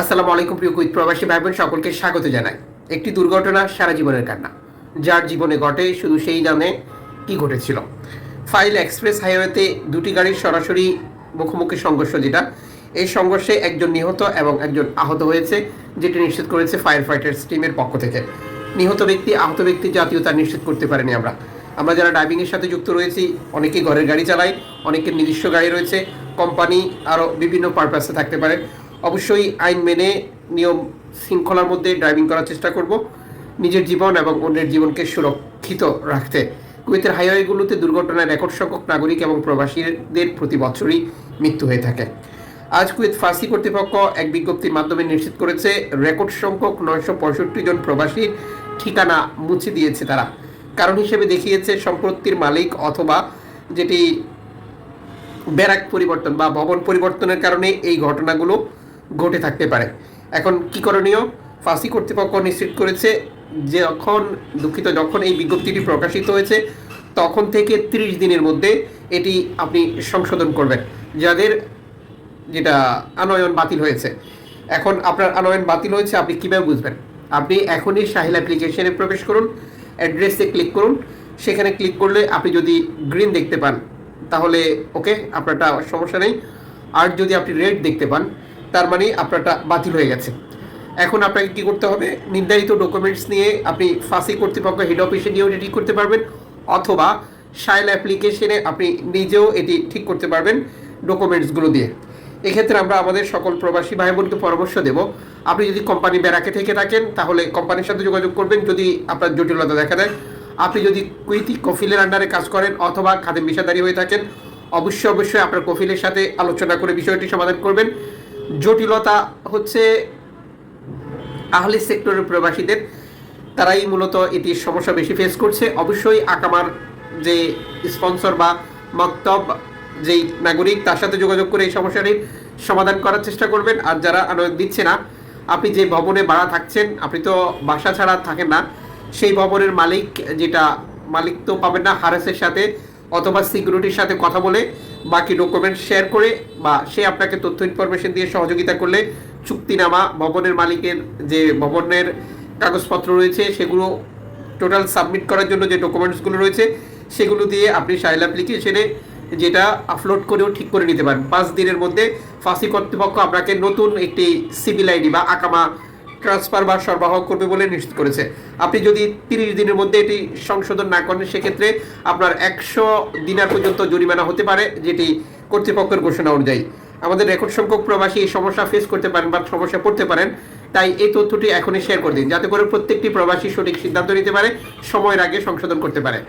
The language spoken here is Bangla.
আসসালামু আলাইকুম প্রিয় কুইত প্রবাসী ভাই বোন সকলকে স্বাগত জানাই। একটি দুর্ঘটনা সারা জীবনের কান্না, যার জীবনে ঘটে শুধু সেই জানে কি ঘটেছিল। ফাইল এক্সপ্রেস হাইওয়েতে দুটি গাড়ির সরাসরি মুখোমুখি সংঘর্ষ যেটা, এই সংঘর্ষে একজন নিহত এবং একজন আহত হয়েছে, যেটি নিশ্চিত করেছে ফায়ার ফাইটার্স টিমের পক্ষ থেকে। নিহত ব্যক্তি, আহত ব্যক্তি জাতীয়তা নিশ্চিত করতে পারেনি আমরা। আমরা যারা ড্রাইভিংয়ের সাথে যুক্ত রয়েছি অনেকে ঘরের গাড়ি চালাই অনেকের নিজস্ব গাড়ি রয়েছে কোম্পানি আরও বিভিন্ন পারপাসে থাকতে পারে। অবশ্যই আইন মেনে নিয়ম শৃঙ্খলার মধ্যে ড্রাইভিং করার চেষ্টা করব। নিজের জীবন এবং অন্যের জীবনকে সুরক্ষিত রাখতে। কুয়েতের হাইওয়েগুলোতে দুর্ঘটনায় রেকর্ড সংখ্যক নাগরিক এবং প্রবাসীদের প্রতি বছরই মৃত্যু হয়ে থাকে। আজ কুয়েত ফার্সি কর্তৃপক্ষ এক বিজ্ঞপ্তির মাধ্যমে নিশ্চিত করেছে রেকর্ড সংখ্যক নয়শো পঁয়ষট্টি জন প্রবাসীর ঠিকানা মুছে দিয়েছে তারা। কারণ হিসেবে দেখিয়েছে সম্পত্তির মালিক অথবা যেটি ব্যারাক পরিবর্তন বা ভবন পরিবর্তনের কারণে এই ঘটনাগুলো ঘটে থাকতে পারে। এখন কি করণীয়? ফাঁসি কর্তৃপক্ষ নিশ্চিত করেছে যে যখন, দুঃখিত, যখন এই বিজ্ঞপ্তিটি প্রকাশিত হয়েছে, তখন থেকে ত্রিশ দিনের মধ্যে এটি আপনি সংশোধন করবেন, যাদের যেটা আনয়ন বাতিল হয়েছে। এখন আপনার আনয়ন বাতিল হয়েছে, আপনি কীভাবে বুঝবেন? আপনি এখনই সাহিল অ্যাপ্লিকেশনে প্রবেশ করুন, অ্যাড্রেসে ক্লিক করুন। সেখানে ক্লিক করলে আপনি যদি গ্রিন দেখতে পান, তাহলে ওকে, আপনারটা সমস্যা নেই। আর যদি আপনি রেড দেখতে পান তার মানে আপনারটা বাতিল হয়ে গেছে। এখন আপনাকে কি করতে হবে? নির্ধারিত ডকুমেন্টস নিয়ে আপনি ফাঁসি কর্তৃপক্ষ হেড অফিসে নিয়েও এটি করতে পারবেন, অথবা সাইল অ্যাপ্লিকেশনে আপনি নিজেও এটি ঠিক করতে পারবেন ডকুমেন্টসগুলো দিয়ে। এক্ষেত্রে আমরা আমাদের সকল প্রবাসী ভাই বোনকে পরামর্শ দেব। আপনি যদি কোম্পানি ব্যারাকে থেকে থাকেন, তাহলে কোম্পানির সাথে যোগাযোগ করবেন যদি আপনার জটিলতা দেখা দেয়। আপনি যদি কুইতি কফিলের আন্ডারে কাজ করেন, অথবা খাদে বিষাদারি হয়ে থাকেন, অবশ্যই অবশ্যই আপনার কফিলের সাথে আলোচনা করে বিষয়টি সমাধান করবেন। জটিলতা হচ্ছে আহলি সেক্টরের প্রবাসীদের। তারাই মূলত এটির সমস্যা বেশি ফেস করছে। অবশ্যই আকামার যে স্পন্সর বা মক্তব যেই নাগরিক, তার সাথে যোগাযোগ করে এই সমস্যাটির সমাধান করার চেষ্টা করবেন। আর যারা দিচ্ছে না, আপনি যে ভবনে ভাড়া থাকছেন, আপনি তো বাসা ছাড়া থাকেন না। সেই ভবনের মালিক যেটা, মালিক তো পাবেন না, হারেসের সাথে অথবা সিকিউরিটির সাথে কথা বলে বাকি ডকুমেন্ট শেয়ার করে বা সে আপনাকে তথ্য ইনফরমেশন দিয়ে সহযোগিতা করলে চুক্তিনামা, ভবনের মালিকের যে ভবনের কাগজপত্র রয়েছে, সেগুলো টোটাল সাবমিট করার জন্য যে ডকুমেন্টসগুলো রয়েছে, সেগুলো দিয়ে আপনি সাইল অ্যাপ্লিকেশনে যেটা আপলোড করেও ঠিক করে নিতে পারেন। পাঁচ দিনের মধ্যে ফাঁসি কর্তৃপক্ষ আপনাকে নতুন একটি সিভিল আইডি বা আকামা ট্রান্সফার বা সরবরাহ করবে বলে নিশ্চিত করেছে। আপনি যদি তিরিশ দিনের মধ্যে এটি সংশোধন না করেন, সেক্ষেত্রে আপনার একশো দিনার পর্যন্ত জরিমানা হতে পারে, যেটি কর্তৃপক্ষের ঘোষণা অনুযায়ী। আমাদের রেকর্ড সংখ্যক প্রবাসী এই সমস্যা ফেস করতে পারেন বা সমস্যা পড়তে পারেন, তাই এই তথ্যটি এখনই শেয়ার করে দিন, যাতে করে প্রত্যেকটি প্রবাসী সঠিক সিদ্ধান্ত নিতে পারে, সময়ের আগে সংশোধন করতে পারে।